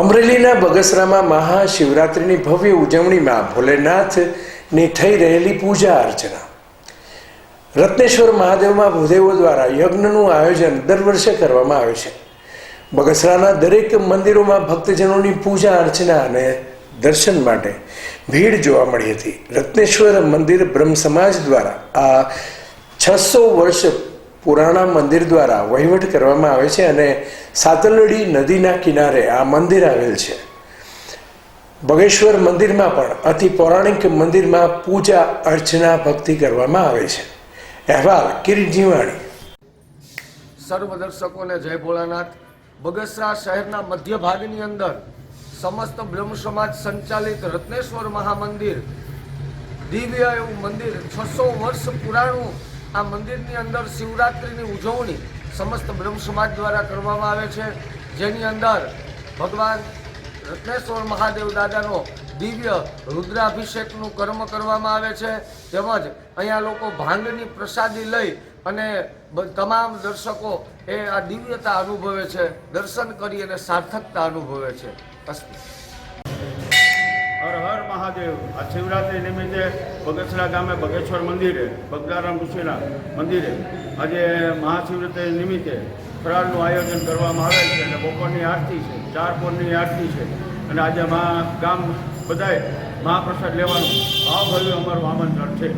અમરેલીના બગસરામાં મહાશિવરાત્રિની ભવ્ય ઉજવણીમાં ભોલેનાથની થઈ રહેલી પૂજા અર્ચના. રત્નેશ્વર મહાદેવમાં ભૂદેવો દ્વારા યજ્ઞનું આયોજન દર વર્ષે કરવામાં આવે છે. બગસરાના દરેક મંદિરોમાં ભક્તજનોની પૂજા અર્ચના અને દર્શન માટે ભીડ જોવા મળી હતી. રત્નેશ્વર મંદિર બ્રહ્મ સમાજ દ્વારા આ છસો વર્ષ પુરાણા મંદિર દ્વારા વહીવટ કરવામાં આવે છે અને સાતલડી નદીના કિનારે આ મંદિર આવેલ છે. બગેશ્વર મંદિરમાં પણ અતિ પૌરાણિક મંદિરમાં પૂજા, અર્ચના, ભક્તિ કરવામાં આવે છે. અહેવાલ કિરીટ જીવાણી. સર્વ દર્શકોને જય ભોળાનાથ. બગસરા શહેરના મધ્ય ભાગની અંદર સમસ્ત બ્રહ્મ સમાજ સંચાલિત રત્નેશ્વર મહામંદિર. દિવ્ય એવું મંદિર છસો વર્ષ પુરાણું આ મંદિરની અંદર શિવરાત્રિની ઉજવણી સમસ્ત બ્રહ્મ સમાજ દ્વારા કરવામાં આવે છે. જેની અંદર ભગવાન રત્નેશ્વર મહાદેવ દાદાનો દિવ્ય રુદ્રાભિષેકનું કર્મ કરવામાં આવે છે. તેમજ અહીંયા લોકો ભાંગની પ્રસાદી લઈ અને તમામ દર્શકો એ આ દિવ્યતા અનુભવે છે. દર્શન કરી અને સાર્થકતા અનુભવે છે. અસ્તુ. હર હર મહાદેવ. આ શિવરાત્રિ નિમિત્તે બગસરા ગામે બગેશ્વર મંદિરે, બગદારામ ઋષિના મંદિરે આજે મહાશિવરાત્રિ નિમિત્તે ફરાળનું આયોજન કરવામાં આવે છે અને બપોરની આરતી છે, ચાર પોરની આરતી છે. અને આજે મહા ગામ બધાએ મહાપ્રસાદ લેવાનું ભાવભર્યું અમારું આમંત્રણ છે.